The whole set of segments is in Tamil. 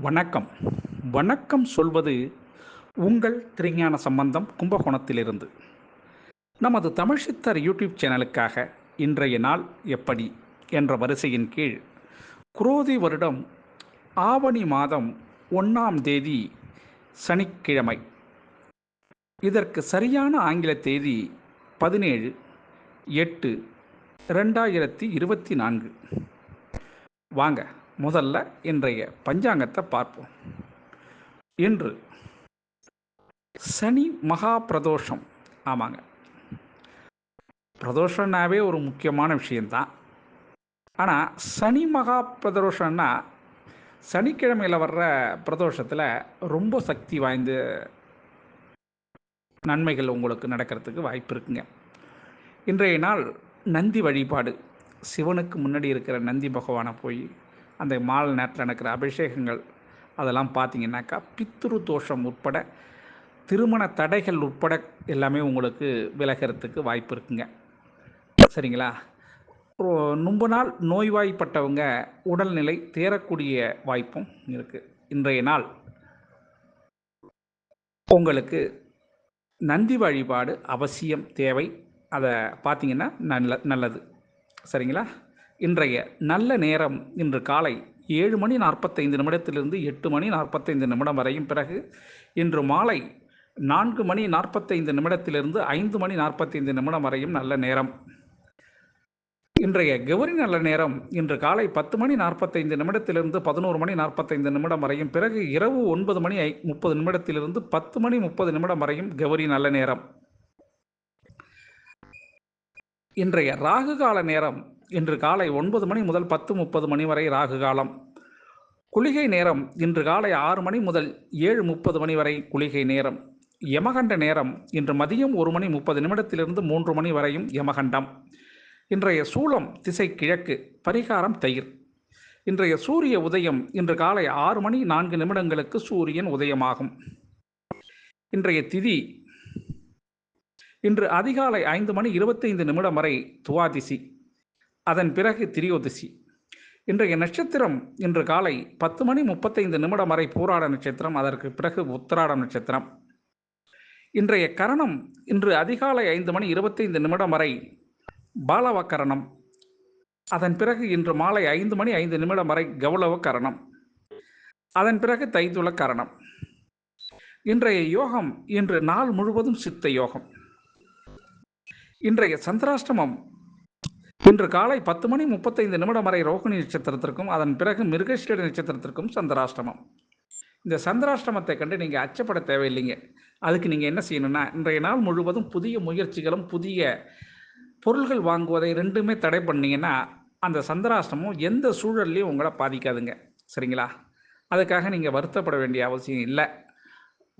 வணக்கம். வணக்கம் சொல்வது உங்கள் திருஞான சம்பந்தம் கும்பகோணத்திலிருந்து. நமது தமிழ் சித்தர் யூடியூப் சேனலுக்காக இன்றைய நாள் எப்படி என்ற வரிசையின் கீழ் குரோதி வருடம் ஆவணி மாதம் ஒன்றாம் தேதி சனிக்கிழமை. இதற்கு சரியான ஆங்கில தேதி பதினேழு எட்டு ரெண்டாயிரத்தி இருபத்தி நான்கு. வாங்க. முதல்ல இன்றைய பஞ்சாங்கத்தை பார்ப்போம். இன்று சனி மகா பிரதோஷம். ஆமாங்க. பிரதோஷம்னாவே ஒரு முக்கியமான விஷயந்தான் ஆனால் சனி மகா பிரதோஷம்னா சனிக்கிழமையில் வர்ற பிரதோஷத்தில் ரொம்ப சக்தி வாய்ந்த நன்மைகள் உங்களுக்கு நடக்கிறதுக்கு வாய்ப்பு இருக்குங்க. இன்றைய நாள் நந்தி வழிபாடு. சிவனுக்கு முன்னாடி இருக்கிற நந்தி பகவானை போய் அந்த மாலை நேரத்தில் நடக்கிற அபிஷேகங்கள் அதெல்லாம் பார்த்தீங்கன்னாக்கா பித்ரு தோஷம் உட்பட திருமண தடைகள் உட்பட எல்லாமே உங்களுக்கு விலகிறதுக்கு வாய்ப்பு இருக்குங்க. சரிங்களா? ரொம்ப நாள் நோய்வாய்ப்பட்டவங்க உடல்நிலை தேரக்கூடிய வாய்ப்பும் இருக்குது இன்றைய நாள் உங்களுக்கு நந்தி வழிபாடு அவசியம் தேவை. அதை பார்த்தீங்கன்னா நல்ல நல்லது. சரிங்களா? இன்றைய நல்ல நேரம் இன்று காலை ஏழு மணி நாற்பத்தைந்து நிமிடத்திலிருந்து எட்டு மணி நாற்பத்தைந்து நிமிடம் வரையும் பிறகு இன்று மாலை நான்கு மணி நாற்பத்தைந்து நிமிடத்திலிருந்து ஐந்து மணி நாற்பத்தைந்து நிமிடம் வரையும் நல்ல நேரம். இன்றைய கௌரி நல்ல நேரம் இன்று காலை பத்து மணி நாற்பத்தைந்து நிமிடத்திலிருந்து பதினோரு மணி நாற்பத்தைந்து நிமிடம் வரையும் பிறகு இரவு ஒன்பது மணி ஐ முப்பது நிமிடத்திலிருந்து பத்து மணி முப்பது நிமிடம் வரையும் கௌரி நல்ல நேரம். இன்றைய ராகு கால நேரம் இன்று காலை ஒன்பது மணி முதல் பத்து முப்பது மணி வரை ராகு காலம். குளிகை நேரம் இன்று காலை ஆறு மணி முதல் ஏழு முப்பது மணி வரை குளிகை நேரம். யமகண்ட நேரம் இன்று மதியம் ஒரு மணி முப்பது நிமிடத்திலிருந்து மூன்று மணி வரையும் யமகண்டம். இன்றைய சூளம் திசை கிழக்கு பரிகாரம் தயிர். இன்றைய சூரிய உதயம் இன்று காலை ஆறு மணி நான்கு நிமிடங்களுக்கு சூரியன் உதயமாகும். இன்றைய திதி இன்று அதிகாலை ஐந்து மணி இருபத்தைந்து நிமிடம் வரை துவாதிசி. அதன் பிறகு திரியோதிசி. இன்றைய நட்சத்திரம் இன்று காலை பத்து மணி முப்பத்தைந்து நிமிடம் வரை பூராட நட்சத்திரம் அதற்கு பிறகு உத்திராட நட்சத்திரம். இன்றைய கரணம் இன்று அதிகாலை ஐந்து மணி இருபத்தைந்து நிமிடம் வரை பாலவ கரணம் அதன் பிறகு இன்று மாலை ஐந்து மணி ஐந்து நிமிடம் வரை கௌளவ கரணம் அதன் பிறகு தைதுள கரணம் இன்றைய யோகம் இன்று நாள் முழுவதும் சித்த யோகம். இன்றைய சந்திராஷ்டமம் இன்று காலை பத்து மணி முப்பத்தைந்து நிமிடம் வரை ரோகிணி நட்சத்திரத்திற்கும் அதன் பிறகு மிருகஸ்ரீட நட்சத்திரத்திற்கும் சந்திராஷ்டமம். இந்த சந்திராஷ்டமத்தை கண்டு நீங்கள் அச்சப்பட தேவையில்லைங்க. அதுக்கு நீங்கள் என்ன செய்யணும்னா இன்றைய நாள் முழுவதும் புதிய முயற்சிகளும் புதிய பொருள்கள் வாங்குவதை ரெண்டுமே தடை பண்ணிங்கன்னா அந்த சந்திராஷ்டமம் எந்த சூழல்லையும் உங்களை பாதிக்காதுங்க. சரிங்களா? அதுக்காக நீங்கள் வருத்தப்பட வேண்டிய அவசியம் இல்லை.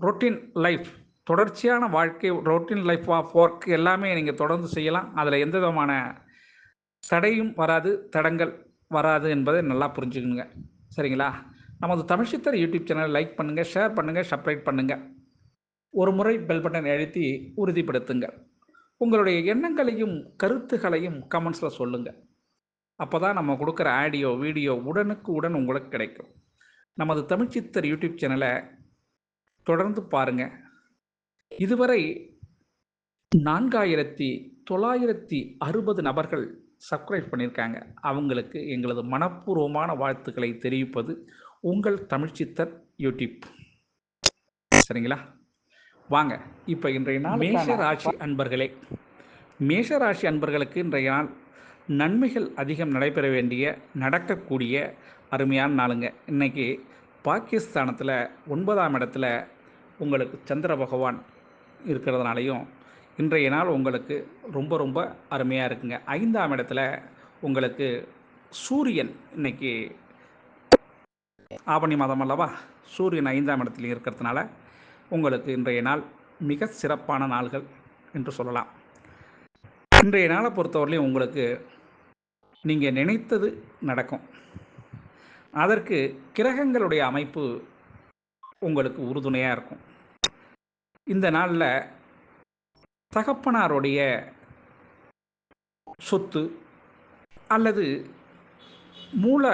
ரொட்டீன் லைஃப் தொடர்ச்சியான வாழ்க்கை ரொட்டீன் லைஃப் ஆஃப் ஒர்க் எல்லாமே நீங்கள் தொடர்ந்து செய்யலாம். அதில் எந்த விதமான தடையும் வராது தடங்கள் வராது என்பதை நல்லா புரிஞ்சுக்கணுங்க. சரிங்களா? நமது தமிழ் சித்தர் யூடியூப் சேனலை லைக் பண்ணுங்கள் ஷேர் பண்ணுங்கள் சப்ஸ்கிரைப் பண்ணுங்கள் ஒரு முறை பெல் பட்டன் அழுத்தி உறுதிப்படுத்துங்க. உங்களுடைய எண்ணங்களையும் கருத்துகளையும் கமெண்ட்ஸில் சொல்லுங்கள் அப்போ தான் நம்ம கொடுக்குற ஆடியோ வீடியோ உடனுக்கு உடன் உங்களுக்கு கிடைக்கும். நமது தமிழ்ச்சித்தர் யூடியூப் சேனலை தொடர்ந்து பாருங்கள் இதுவரை நான்காயிரத்தி தொள்ளாயிரத்தி அறுபது நபர்கள் சப்ஸ்கிரைப் பண்ணியிருக்காங்க அவங்களுக்கு எங்களது மனப்பூர்வமான வாழ்த்துக்களை தெரிவிப்பது உங்கள் தமிழ்ச்சித்தர் யூடியூப். சரிங்களா? வாங்க இப்போ இன்றைய நாள் மேஷ ராசி அன்பர்களே மேஷ ராசி அன்பர்களுக்கு இன்றைய நாள் நன்மைகள் அதிகம் நடைபெற வேண்டிய நடக்கக்கூடிய அருமையான நாளுங்க. இன்றைக்கி பாகிஸ்தானத்தில் ஒன்பதாம் இடத்துல உங்களுக்கு சந்திர பகவான் இருக்கிறதுனாலையும் இன்றைய நாள் உங்களுக்கு ரொம்ப ரொம்ப அருமையாக இருக்குங்க. ஐந்தாம் இடத்துல உங்களுக்கு சூரியன் இன்னைக்கு ஆவணி மாதம் அல்லவா? சூரியன் ஐந்தாம் இடத்துல இருக்கிறதுனால உங்களுக்கு இன்றைய நாள் மிக சிறப்பான நாள்கள் என்று சொல்லலாம். இன்றைய நாளை பொறுத்தவரையிலையும் உங்களுக்கு நீங்கள் நினைத்தது நடக்கும். அதற்கு கிரகங்களுடைய அமைப்பு உங்களுக்கு உறுதுணையாக இருக்கும். இந்த நாளில் தகப்பனாருடைய சொத்து அல்லது மூல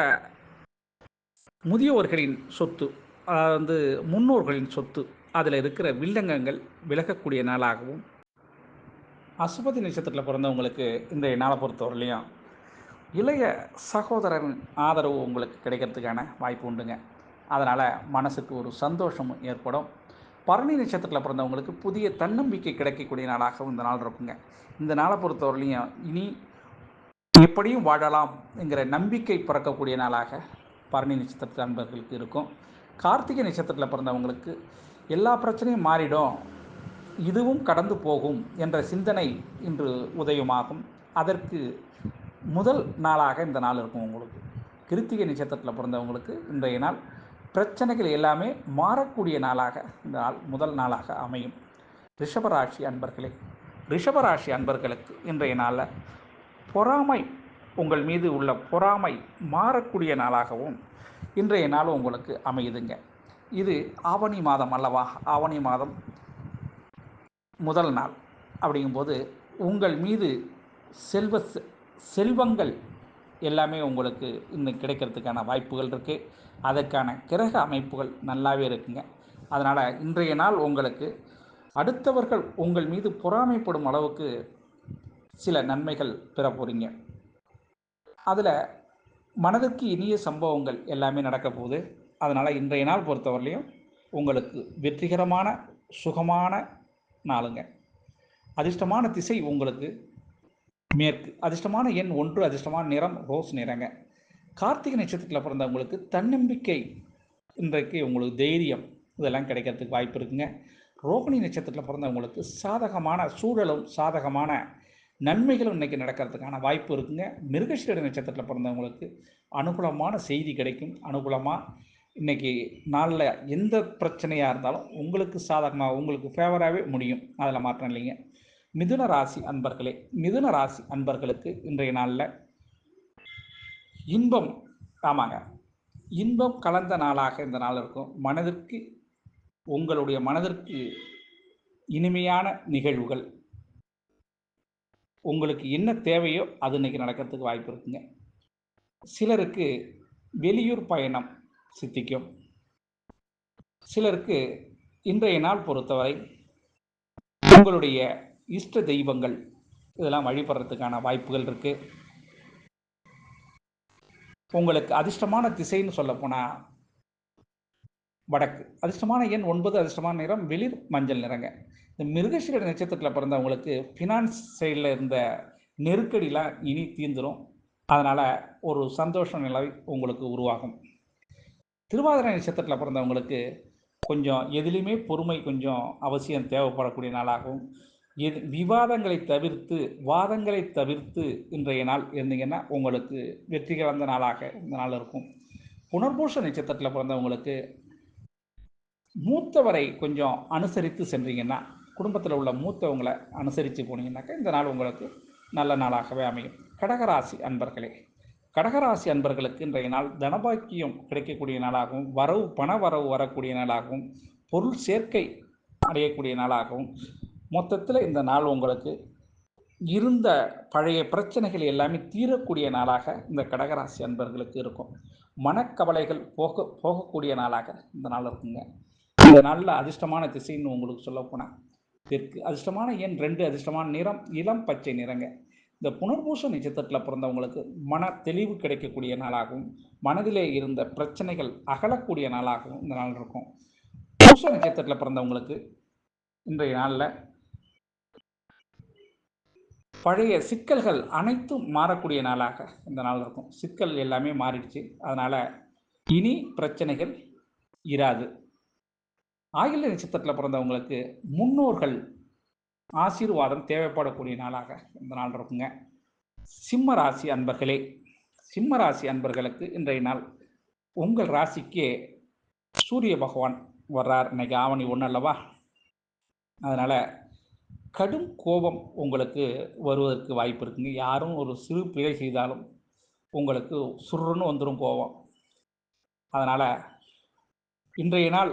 முதியோர்களின் சொத்து அதாவது வந்து முன்னோர்களின் சொத்து அதில் இருக்கிற வில்லங்கங்கள் விலகக்கூடிய நாளாகவும் அசுபதி நட்சத்திரத்தில் பிறந்தவங்களுக்கு இந்த நாளை பொறுத்தவரையிலையும் இளைய சகோதரன் ஆதரவு உங்களுக்கு கிடைக்கிறதுக்கான வாய்ப்பு உண்டுங்க. அதனால் மனசுக்கு ஒரு சந்தோஷமும் ஏற்படும். பரணி நட்சத்திரத்தில் பிறந்தவங்களுக்கு புதிய தன்னம்பிக்கை கிடைக்கக்கூடிய நாளாகவும் இந்த நாள் இருக்குங்க. இந்த நாளை பொறுத்தவரையிலையும் இனி எப்படியும் வாழலாம் என்கிற நம்பிக்கை பிறக்கக்கூடிய நாளாக பரணி நட்சத்திரத்து நண்பர்களுக்கு இருக்கும். கார்த்திகை நட்சத்திரத்தில் பிறந்தவங்களுக்கு எல்லா பிரச்சனையும் மாறிடும். இதுவும் கடந்து போகும் என்ற சிந்தனை இன்று உதயமாகும். அதற்கு முதல் நாளாக இந்த நாள் இருக்கும் உங்களுக்கு. கிருத்திகை நட்சத்திரத்தில் பிறந்தவங்களுக்கு இன்றைய நாள் பிரச்சனைகள் எல்லாமே மாறக்கூடிய நாளாக இந்த நாள் முதல் நாளாக அமையும். ரிஷபராசி அன்பர்களே ரிஷபராசி அன்பர்களுக்கு இன்றைய நாளில் பொறாமை உங்கள் மீது உள்ள பொறாமை மாறக்கூடிய நாளாகவும் இன்றைய நாள் உங்களுக்கு அமையுதுங்க. இது ஆவணி மாதம் அல்லவா? ஆவணி மாதம் முதல் நாள். அப்படிங்கும்போது உங்கள் மீது செல்வ செ- செல்வங்கள் எல்லாமே உங்களுக்கு இன்னும் கிடைக்கிறதுக்கான வாய்ப்புகள் இருக்குது அதற்கான கிரக அமைப்புகள் நல்லாவே இருக்குங்க. அதனால் இன்றைய நாள் உங்களுக்கு அடுத்தவர்கள் உங்கள் மீது பொறாமைப்படும் அளவுக்கு சில நன்மைகள் பெற போகிறீங்க அதில் மனதிற்கு இனிய சம்பவங்கள் எல்லாமே நடக்க போகுது. அதனால் இன்றைய நாள் பொறுத்தவரையிலையும் உங்களுக்கு வெற்றிகரமான சுகமான நாளுங்க. அதிர்ஷ்டமான திசை உங்களுக்கு மேற்கு. அதிர்ஷ்டமான எண் ஒன்று அதிர்ஷ்டமான நிறம் ரோஸ் நிறங்க. கார்த்திகை நட்சத்திரத்தில் பிறந்தவங்களுக்கு தன்னம்பிக்கை இன்றைக்கு உங்களுக்கு தைரியம். இதெல்லாம் கிடைக்கிறதுக்கு வாய்ப்பு இருக்குங்க. ரோகிணி நட்சத்திரத்தில் பிறந்தவங்களுக்கு சாதகமான சூழலும் சாதகமான நன்மைகளும் இன்றைக்கி நடக்கிறதுக்கான வாய்ப்பு இருக்குங்க. மிருகசீரடி நட்சத்திரத்தில் பிறந்தவங்களுக்கு அனுகூலமான செய்தி கிடைக்கும். அனுகூலமாக இன்றைக்கி நாளில் எந்த பிரச்சனையாக இருந்தாலும் உங்களுக்கு சாதகமாக உங்களுக்கு ஃபேவராகவே முடியும். அதில் மாற்றம் இல்லைங்க. மிதுன ராசி அன்பர்களே மிதுன ராசி அன்பர்களுக்கு இன்றைய நாளில் இன்பம் ஆமாங்க. இன்பம் கலந்த நாளாக இந்த நாள் இருக்கும். மனதிற்கு உங்களுடைய மனதிற்கு இனிமையான நிகழ்வுகள். உங்களுக்கு என்ன தேவையோ அது இன்னைக்கு நடக்கிறதுக்கு வாய்ப்பு இருக்குங்க. சிலருக்கு வெளியூர் பயணம் சித்திக்கும். சிலருக்கு இன்றைய நாள் பொறுத்தவரை உங்களுடைய இஷ்ட தெய்வங்கள் இதெல்லாம் வழிபடுறதுக்கான வாய்ப்புகள் இருக்குது உங்களுக்கு அதிர்ஷ்டமான திசைன்னு சொல்லப்போனால் வடக்கு. அதிர்ஷ்டமான எண் ஒன்பது அதிர்ஷ்டமான நிறம் வெளிர் மஞ்சள் நிறங்க. இந்த மிருகசீர நட்சத்திரத்தில் பிறந்தவங்களுக்கு ஃபினான்ஸ் சைடில் இருந்த நெருக்கடிலாம் இனி தீர்ந்துடும் அதனால் ஒரு சந்தோஷ நிலை உங்களுக்கு உருவாகும். திருவாதிரை நட்சத்திரத்தில் பிறந்தவங்களுக்கு கொஞ்சம் எதுலேயுமே பொறுமை கொஞ்சம் அவசியம் தேவைப்படக்கூடிய நாளாகவும் எது விவாதங்களை தவிர்த்து வாதங்களை தவிர்த்து இன்றைய நாள் இருந்தீங்கன்னா உங்களுக்கு வெற்றி கலந்த நாளாக இந்த நாள் இருக்கும். புனர்பூஷ நட்சத்திரத்தில் பிறந்தவங்களுக்கு மூத்தவரை கொஞ்சம் அனுசரித்து சென்றீங்கன்னா குடும்பத்தில் உள்ள மூத்தவங்களை அனுசரித்து போனீங்கன்னாக்கா இந்த நாள் உங்களுக்கு நல்ல நாளாகவே அமையும். கடகராசி அன்பர்களே கடகராசி அன்பர்களுக்கு இன்றைய நாள் தனபாக்கியம் கிடைக்கக்கூடிய நாளாகவும் வரவு பண வரவு வரக்கூடிய நாளாகவும் பொருள் சேர்க்கை அடையக்கூடிய நாளாகவும் மொத்தத்தில் இந்த நாள் உங்களுக்கு இருந்த பழைய பிரச்சனைகள் எல்லாமே தீரக்கூடிய நாளாக இந்த கடகராசி அன்பர்களுக்கு இருக்கும். மனக்கவலைகள் போக போகக்கூடிய நாளாக இந்த நாள் இருக்குங்க. இந்த நாளில் அதிர்ஷ்டமான திசைன்னு உங்களுக்கு சொல்லப்போனால் தெற்கு அதிர்ஷ்டமான எண் ரெண்டு அதிர்ஷ்டமான நிறம் இளம் பச்சை நிறங்க. இந்த புனர்பூச நட்சத்திரத்தில் பிறந்தவங்களுக்கு மன தெளிவு கிடைக்கக்கூடிய நாளாகவும் மனதிலே இருந்த பிரச்சனைகள் அகலக்கூடிய நாளாகவும் இந்த நாள் இருக்கும். பூச நட்சத்திரத்தில் பிறந்தவங்களுக்கு இன்றைய நாளில் பழைய சிக்கல்கள் அனைத்தும் மாறக்கூடிய நாளாக இந்த நாள் இருக்கும். சிக்கல் எல்லாமே மாறிடுச்சு. அதனால் இனி பிரச்சனைகள் இராது. ஆகில நட்சத்திரத்தில் பிறந்தவங்களுக்கு முன்னோர்கள் ஆசீர்வாதம் தேவைப்படக்கூடிய நாளாக இந்த நாள் இருக்குங்க. சிம்ம ராசி அன்பர்களே சிம்ம ராசி அன்பர்களுக்கு இன்றைய நாள் உங்கள் ராசிக்கே சூரிய பகவான் வர்றார். இன்னைக்கு ஆவணி ஒன்று அல்லவா? அதனால் கடும் கோபம் உங்களுக்கு வருவதற்கு வாய்ப்பு இருக்குங்க. யாரும் ஒரு சிறு பிழை செய்தாலும் உங்களுக்கு சுருன்னு வந்துடும் கோபம். அதனால் இன்றைய நாள்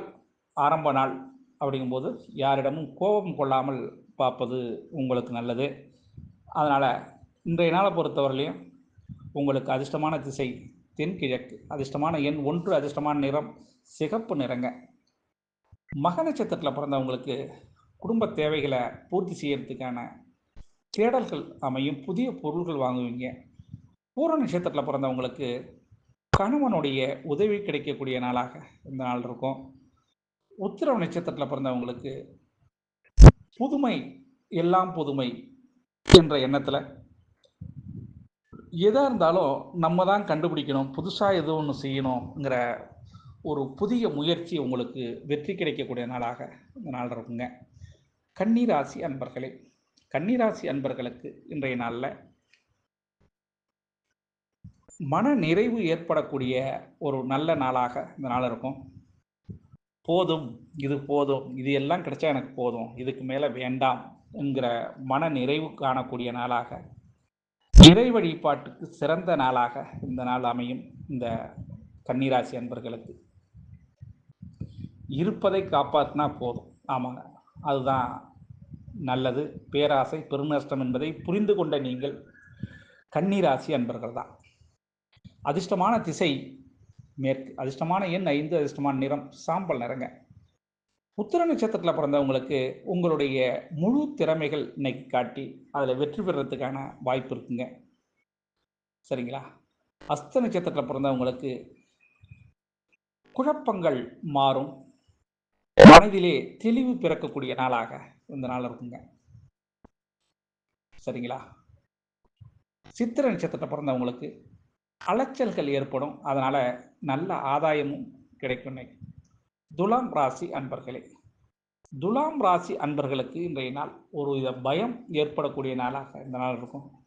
ஆரம்ப நாள் அப்படிங்கும்போது யாரிடமும் கோபம் கொள்ளாமல் பார்ப்பது உங்களுக்கு நல்லது. அதனால் இன்றைய நாளை பொறுத்தவரையிலையும் உங்களுக்கு அதிர்ஷ்டமான திசை தென்கிழக்கு அதிர்ஷ்டமான எண் ஒன்று அதிர்ஷ்டமான நிறம் சிகப்பு நிறங்க. மக நட்சத்திரத்தில் பிறந்தவங்களுக்கு குடும்ப தேவைகளை பூர்த்தி செய்யறதுக்கான தேடல்கள் அமையும் புதிய பொருள்கள் வாங்குவீங்க. பூர நட்சத்திரத்தில் பிறந்தவங்களுக்கு கணவனுடைய உதவி கிடைக்கக்கூடிய நாளாக இந்த நாள் இருக்கும். உத்திரவ நட்சத்திரத்தில் பிறந்தவங்களுக்கு புதுமை எல்லாம் புதுமை என்ற எண்ணத்தில் எதாக இருந்தாலும் நம்ம தான் கண்டுபிடிக்கணும் புதுசாக எது ஒன்று செய்யணுங்கிற ஒரு புதிய முயற்சி உங்களுக்கு வெற்றி கிடைக்கக்கூடிய நாளாக இந்த நாள் இருக்குங்க. கன்னிராசி அன்பர்களே கன்னிராசி அன்பர்களுக்கு இன்றைய நாளில் மன நிறைவு ஏற்படக்கூடிய ஒரு நல்ல நாளாக இந்த நாள் இருக்கும். போதும் இது போதும் இது எல்லாம் கிடைச்சா எனக்கு போதும் இதுக்கு மேலே வேண்டாம் என்கிற மன நிறைவு காணக்கூடிய நாளாக இறை வழிபாட்டுக்கு சிறந்த நாளாக இந்த நாள் அமையும் இந்த கன்னிராசி அன்பர்களுக்கு. இருப்பதை காப்பாற்றினா போதும். ஆமாங்க. அதுதான் நல்லது. பேராசை பெருநஷ்டம் என்பதை புரிந்து கொண்ட நீங்கள் கன்னிராசி அன்பர்கள் தான். அதிர்ஷ்டமான திசை மேற்கு அதிர்ஷ்டமான எண் ஐந்து அதிர்ஷ்டமான நிறம் சாம்பல் நிறங்க. உத்திர நட்சத்திரத்தில் பிறந்தவங்களுக்கு உங்களுடைய முழு திறமைகள் இன்னைக்கு காட்டி அதில் வெற்றி பெறத்துக்கான வாய்ப்பு இருக்குங்க. சரிங்களா? அஸ்த நட்சத்திரத்தில் பிறந்தவங்களுக்கு குழப்பங்கள் மாறும். மனதிலே தெளிவு பிறக்கக்கூடிய நாளாக இந்த நாள் இருக்குங்க. சரிங்களா? சித்திர நட்சத்திரத்தை பிறந்தவங்களுக்கு அலைச்சல்கள் ஏற்படும். அதனால் நல்ல ஆதாயமும் கிடைக்கும் துலாம் ராசி அன்பர்களே துலாம் ராசி அன்பர்களுக்கு இன்றைய நாள் ஒரு வித பயம் ஏற்படக்கூடிய நாளாக இந்த நாள் இருக்கும்.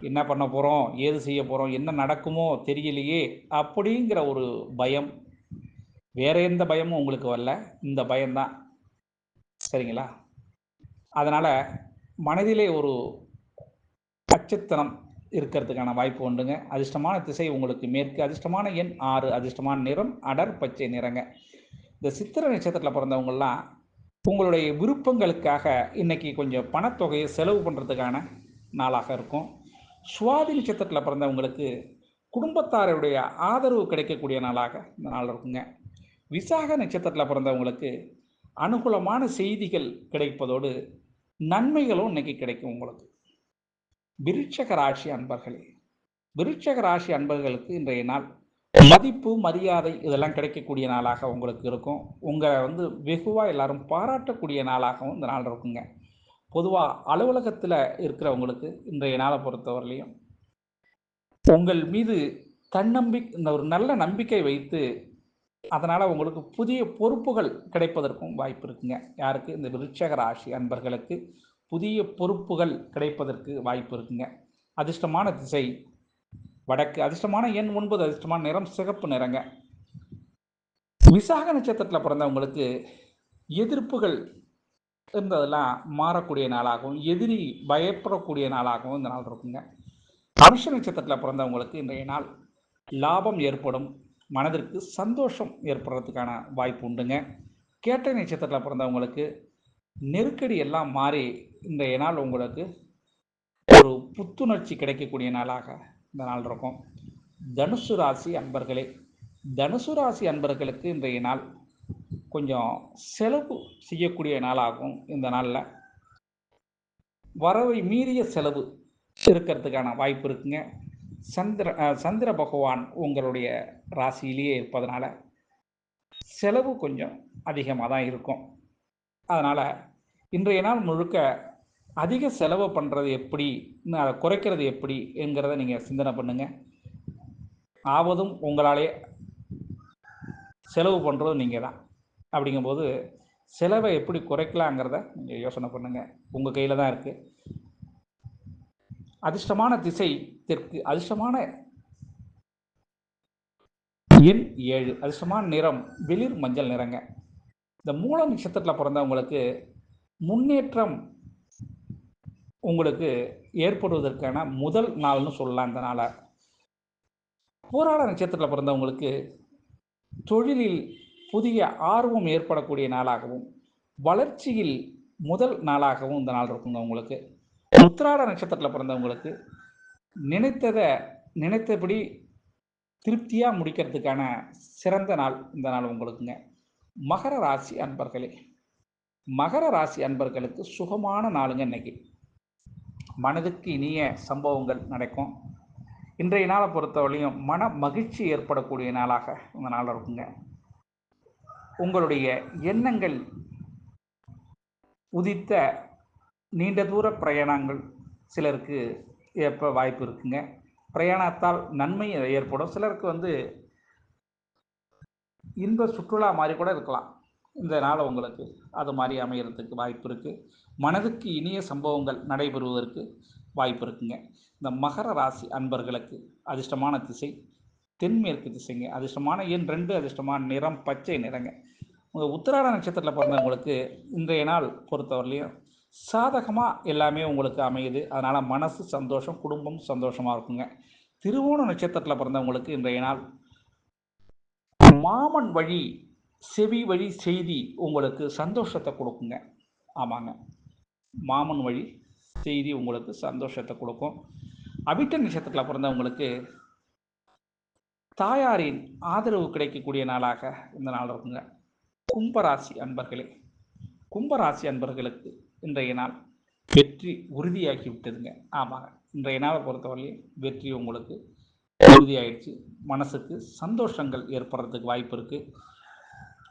என்ன பண்ண போகிறோம் ஏது செய்ய போகிறோம் என்ன நடக்குமோ தெரியலையே அப்படிங்கிற ஒரு பயம் வேற எந்த பயமும் உங்களுக்கு வரல. இந்த பயம்தான். சரிங்களா? அதனால் மனதிலே ஒரு அச்சத்தனம் இருக்கிறதுக்கான வாய்ப்பு உண்டுங்க. அதிர்ஷ்டமான திசை உங்களுக்கு மேற்கு அதிர்ஷ்டமான எண் ஆறு அதிர்ஷ்டமான நிறம் அடர் பச்சை நிறங்க. இந்த சித்திர நட்சத்திரத்தில் பிறந்தவங்கெல்லாம் உங்களுடைய விருப்பங்களுக்காக இன்னைக்கு கொஞ்சம் பணத்தொகையை செலவு பண்ணுறதுக்கான நாளாக இருக்கும். சுவாதி நட்சத்திரத்தில் பிறந்தவங்களுக்கு குடும்பத்தாருடைய ஆதரவு கிடைக்கக்கூடிய நாளாக இந்த நாள் இருக்குங்க. விசாக நட்சத்திரத்தில் பிறந்தவங்களுக்கு அனுகூலமான செய்திகள் கிடைப்பதோடு நன்மைகளும் இன்னைக்கு கிடைக்கும் உங்களுக்கு. விருட்சக ராசி அன்பர்களே விருட்சக ராசி அன்பர்களுக்கு இன்றைய நாள் மதிப்பு மரியாதை இதெல்லாம் கிடைக்கக்கூடிய நாளாக உங்களுக்கு இருக்கும். உங்களை வந்து வெகுவாக எல்லாரும் பாராட்டக்கூடிய நாளாகவும் இந்த நாள் இருக்குங்க. பொதுவாக அலுவலகத்தில் இருக்கிறவங்களுக்கு இன்றைய நாளை பொறுத்தவரையிலையும் உங்கள் மீது தன்னம்பிக்கை இந்த ஒரு நல்ல நம்பிக்கை வைத்து அதனால் உங்களுக்கு புதிய பொறுப்புகள் கிடைப்பதற்கும் வாய்ப்பு இருக்குங்க. யாருக்கு? இந்த விருட்சக ராசி அன்பர்களுக்கு புதிய பொறுப்புகள் கிடைப்பதற்கு வாய்ப்பு இருக்குங்க. அதிர்ஷ்டமான திசை வடக்கு. அதிர்ஷ்டமான எண் ஒன்பது அதிர்ஷ்டமான நிறம் சிகப்பு நிறங்க. விசாக நட்சத்திரத்தில் பிறந்தவங்களுக்கு எதிர்ப்புகள் இருந்ததெல்லாம் மாறக்கூடிய நாளாகவும் எதிரி பயப்படக்கூடிய நாளாகவும் இந்த நாள் இருக்குங்க. அனுஷ நட்சத்திரத்தில் பிறந்தவங்களுக்கு இன்றைய நாள் லாபம் ஏற்படும். மனதிற்கு சந்தோஷம் ஏற்படுறதுக்கான வாய்ப்பு உண்டுங்க. கேட்ட நட்சத்திரத்தில் பிறந்தவங்களுக்கு நெருக்கடி எல்லாம் மாறி இன்றைய நாள் உங்களுக்கு ஒரு புத்துணர்ச்சி கிடைக்கக்கூடிய நாளாக இந்த நாள் இருக்கும். தனுசு ராசி அன்பர்களே தனுசு ராசி அன்பர்களுக்கு இன்றைய நாள் கொஞ்சம் செலவு செய்யக்கூடிய நாளாகும் இந்த நாளில். வரவை மீறிய செலவு இருக்கிறதுக்கான வாய்ப்பு இருக்குங்க. சந்திர சந்திர பகவான் உங்களுடைய ராசியிலேயே இருப்பதனால செலவு கொஞ்சம் அதிகமாக தான் இருக்கும். அதனால் இன்றைய நாள் முழுக்க அதிக செலவு பண்ணுறது எப்படி அதை குறைக்கிறது எப்படி என்கிறத நீங்கள் சிந்தனை பண்ணுங்கள் ஆவதும் உங்களாலே செலவு பண்ணுறதும் நீங்கள் தான். அப்படிங்கும்போது செலவை எப்படி குறைக்கலாங்கிறத நீங்கள் யோசனை பண்ணுங்கள் உங்கள் கையில் தான் இருக்குது அதிர்ஷ்டமான திசை தெற்கு அதிர்ஷ்டமான எண் ஏழு அதிர்ஷ்டமான நிறம் வெளிர் மஞ்சள் நிறங்க. இந்த மூல நட்சத்திரத்தில் பிறந்தவங்களுக்கு முன்னேற்றம் உங்களுக்கு ஏற்படுவதற்கான முதல் நாள்னு சொல்லலாம் இந்த நாளை. போராட நட்சத்திரத்தில் பிறந்தவங்களுக்கு தொழிலில் புதிய ஆர்வம் ஏற்படக்கூடிய நாளாகவும் வளர்ச்சியில் முதல் நாளாகவும் இந்த நாள் இருக்குங்க உங்களுக்கு. உத்திராட நட்சத்திரத்தில் பிறந்தவங்களுக்கு நினைத்ததை நினைத்தபடி திருப்தியாக முடிக்கிறதுக்கான சிறந்த நாள் இந்த நாள் உங்களுக்குங்க. மகர ராசி அன்பர்களே. மகர ராசி அன்பர்களுக்கு சுகமான நாளுங்க இன்னைக்கு. மனதுக்கு இனிய சம்பவங்கள் நடக்கும். இன்றைய நாளை பொறுத்தவரையும் மன மகிழ்ச்சி ஏற்படக்கூடிய நாளாக இந்த நாள் இருக்குங்க. உங்களுடைய எண்ணங்கள் உதித்த நீண்ட தூர பிரயாணங்கள் சிலருக்கு ஏற்ப வாய்ப்பு இருக்குங்க. பிரயாணத்தால் நன்மை ஏற்படும். சிலருக்கு வந்து இன்ப சுற்றுலா மாதிரி கூட இருக்கலாம். இந்த நாள் உங்களுக்கு அது மாதிரி அமைகிறதுக்கு வாய்ப்பு இருக்குது மனதுக்கு இனிய சம்பவங்கள் நடைபெறுவதற்கு வாய்ப்பு இருக்குங்க. இந்த மகர ராசி அன்பர்களுக்கு அதிர்ஷ்டமான திசை தென்மேற்கு திசைங்க. அதிர்ஷ்டமான எண் ரெண்டு அதிர்ஷ்டமான நிறம் பச்சை நிறங்க. உங்கள் உத்திராட நட்சத்திரத்தில் பிறந்தவங்களுக்கு இன்றைய நாள் பொறுத்தவரையிலையும் சாதகமாக எல்லாமே உங்களுக்கு அமையுது. அதனால் மனசு சந்தோஷம் குடும்பம் சந்தோஷமாக இருக்குங்க. திருவோண நட்சத்திரத்தில் பிறந்தவங்களுக்கு இன்றைய நாள் மாமன் வழி செவி வழி செய்தி உங்களுக்கு சந்தோஷத்தை கொடுக்குங்க. ஆமாங்க. மாமன் வழி செய்தி உங்களுக்கு சந்தோஷத்தை கொடுக்கும். அபிட்ட நட்சத்திரத்தில் பிறந்தவங்களுக்கு தாயாரின் ஆதரவு கிடைக்கக்கூடிய நாளாக இந்த நாள் இருக்குங்க. கும்பராசி அன்பர்களே கும்பராசி அன்பர்களுக்கு இன்றைய நாள் வெற்றி உறுதியாகி விட்டதுங்க ஆமாங்க இன்றைய நாளை பொறுத்தவரையும் வெற்றி உங்களுக்கு உறுதியாயிடுச்சு. மனசுக்கு சந்தோஷங்கள் ஏற்படுறதுக்கு வாய்ப்பு இருக்குது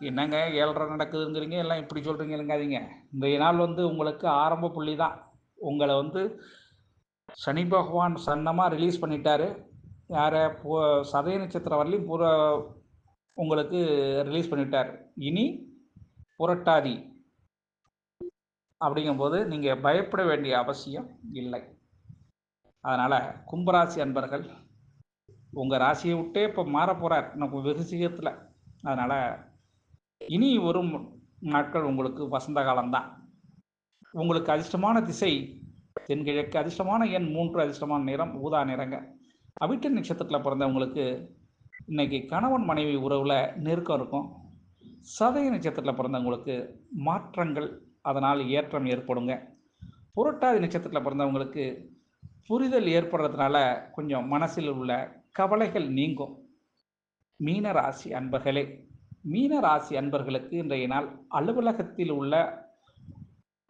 என்னங்க ஏழரை நடக்குதுங்கிறீங்க? எல்லாம் இப்படி சொல்கிறீங்க இல்லைங்காதீங்க இன்றைய நாள் வந்து உங்களுக்கு ஆரம்ப புள்ளி தான் உங்களை வந்து சனி பகவான் சன்னமாக ரிலீஸ் பண்ணிட்டாரு. யாரை போ சதய நட்சத்திரம் வரலையும் பூரா உங்களுக்கு ரிலீஸ் பண்ணிட்டார். இனி புரட்டாதி அப்படிங்கும்போது நீங்கள் பயப்பட வேண்டிய அவசியம் இல்லை. அதனால் கும்பராசி அன்பர்கள் உங்கள் ராசியை விட்டே இப்போ மாறப்போகிறார் நம்ம வெகு சீக்கிரத்தில். அதனால் இனி வரும் நாட்கள் உங்களுக்கு வசந்த காலம்தான். உங்களுக்கு அதிர்ஷ்டமான திசை தென்கிழக்கு அதிர்ஷ்டமான எண் மூன்று அதிர்ஷ்டமான நிறம் ஊதா நிறங்க. அவிட்ட நட்சத்திரத்தில் பிறந்தவங்களுக்கு இன்னைக்கு கணவன் மனைவி உறவில் நெருக்கம் இருக்கும். சதய நட்சத்திரத்தில் பிறந்தவங்களுக்கு மாற்றங்கள் அதனால் ஏற்றம் ஏற்படுங்க. புரட்டாதி நட்சத்திரத்தில் பிறந்தவங்களுக்கு புரிதல் ஏற்படுறதுனால கொஞ்சம் மனசில் உள்ள கவலைகள் நீங்கும். மீனராசி அன்பர்களே மீனராசி அன்பர்களுக்கு இன்றைய நாள் அலுவலகத்தில் உள்ள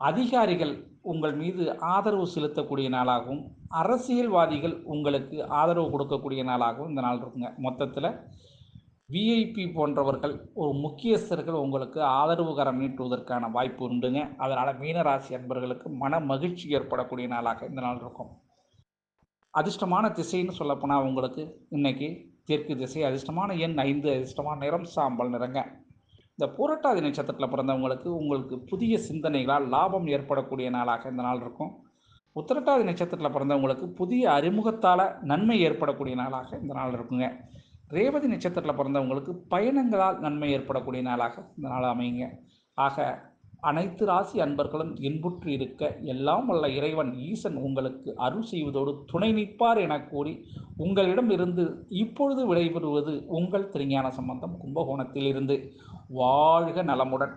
அதிகாரிகள் உங்கள் மீது ஆதரவு செலுத்தக்கூடிய நாளாகவும் அரசியல்வாதிகள் உங்களுக்கு ஆதரவு கொடுக்கக்கூடிய நாளாகவும் இந்த நாள் இருக்குங்க. மொத்தத்தில் விஐபி போன்றவர்கள் ஒரு முக்கியஸ்தர்கள் உங்களுக்கு ஆதரவு கரம் நீட்டுவதற்கான வாய்ப்பு உண்டுங்க. அதனால் மீனராசி அன்பர்களுக்கு மன மகிழ்ச்சி ஏற்படக்கூடிய நாளாக இந்த நாள் இருக்கும். அதிர்ஷ்டமான திசைன்னு சொல்லப்போனால் உங்களுக்கு இன்னைக்கு தெற்கு திசை அதிர்ஷ்டமான எண் ஐந்து அதிர்ஷ்டமான நிறம் சாம்பல் நிறங்க. இந்த புரட்டாதி நட்சத்திரத்தில் பிறந்தவங்களுக்கு உங்களுக்கு புதிய சிந்தனைகளால் லாபம் ஏற்படக்கூடிய நாளாக இந்த நாள் இருக்கும். உத்திரட்டாதி நட்சத்திரத்தில் பிறந்தவங்களுக்கு புதிய அறிமுகத்தால் நன்மை ஏற்படக்கூடிய நாளாக இந்த நாள் இருக்குங்க. ரேவதி நட்சத்திரத்தில் பிறந்தவங்களுக்கு பயணங்களால் நன்மை ஏற்படக்கூடிய நாளாக இந்த நாள் அமையுங்க. ஆக அனைத்து ராசி அன்பர்களும் இன்புற்று இருக்க எல்லாம் வல்ல இறைவன் ஈசன் உங்களுக்கு அருள் செய்வதோடு துணை நிற்பார் என கூறி உங்களிடம் இருந்து இப்பொழுது விடைபெறுவது உங்கள் திருஞான சம்பந்தம் கும்பகோணத்தில் இருந்து வாழ்க நலமுடன்.